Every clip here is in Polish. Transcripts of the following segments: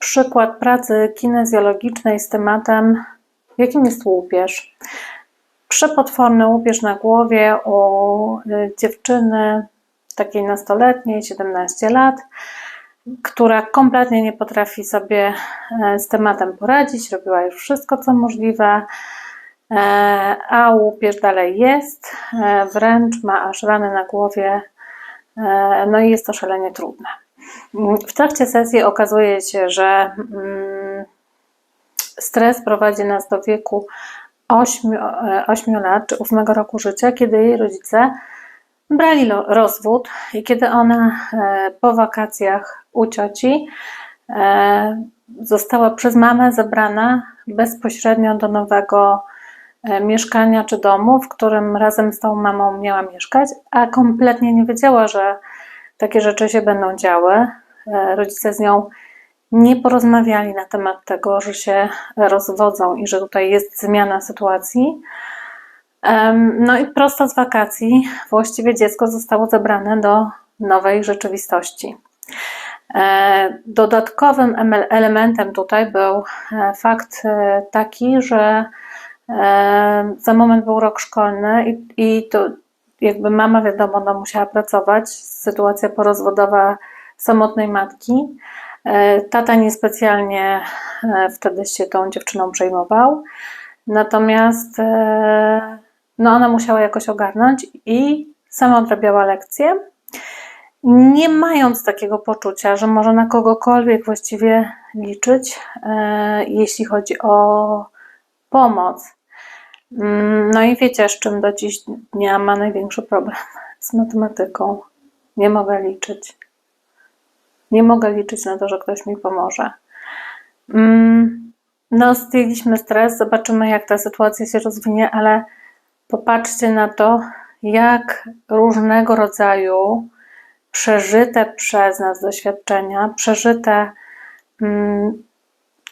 przykład pracy kinezjologicznej z tematem, jakim jest łupież. Przepotworny łupież na głowie u y, dziewczyny takiej nastoletniej, 17 lat, która kompletnie nie potrafi sobie e, z tematem poradzić, robiła już wszystko, co możliwe, e, a łupież dalej jest, e, wręcz ma aż rany na głowie, no i jest to szalenie trudne. W trakcie sesji okazuje się, że mm, stres prowadzi nas do wieku 8, 8 lat czy 8 roku życia, kiedy jej rodzice brali rozwód i kiedy ona e, po wakacjach u cioci e, została przez mamę zabrana bezpośrednio do nowego e, mieszkania czy domu, w którym razem z tą mamą miała mieszkać, a kompletnie nie wiedziała, że takie rzeczy się będą działy. Rodzice z nią nie porozmawiali na temat tego, że się rozwodzą i że tutaj jest zmiana sytuacji. No i prosto z wakacji właściwie dziecko zostało zabrane do nowej rzeczywistości. E, dodatkowym elementem tutaj był e, fakt e, taki, że za moment był rok szkolny i, i to jakby mama wiadomo, no musiała pracować, sytuacja porozwodowa samotnej matki. Tata niespecjalnie wtedy się tą dziewczyną przejmował, natomiast no ona musiała jakoś ogarnąć i sama odrabiała lekcje, nie mając takiego poczucia, że może na kogokolwiek właściwie liczyć, e, jeśli chodzi o pomoc. Mm, no i wiecie, z czym do dziś dnia ma największy problem? Z matematyką. Nie mogę liczyć. Nie mogę liczyć na to, że ktoś mi pomoże. Mm, no, zdjęliśmy stres, zobaczymy, jak ta sytuacja się rozwinie, ale Popatrzcie na to, jak różnego rodzaju przeżyte przez nas doświadczenia, przeżyte mm,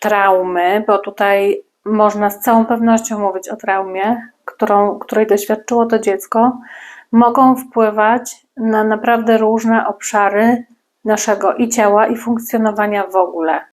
traumy, bo tutaj można z całą pewnością mówić o traumie, którą, której doświadczyło to dziecko, mogą wpływać na naprawdę różne obszary naszego i ciała, i funkcjonowania w ogóle.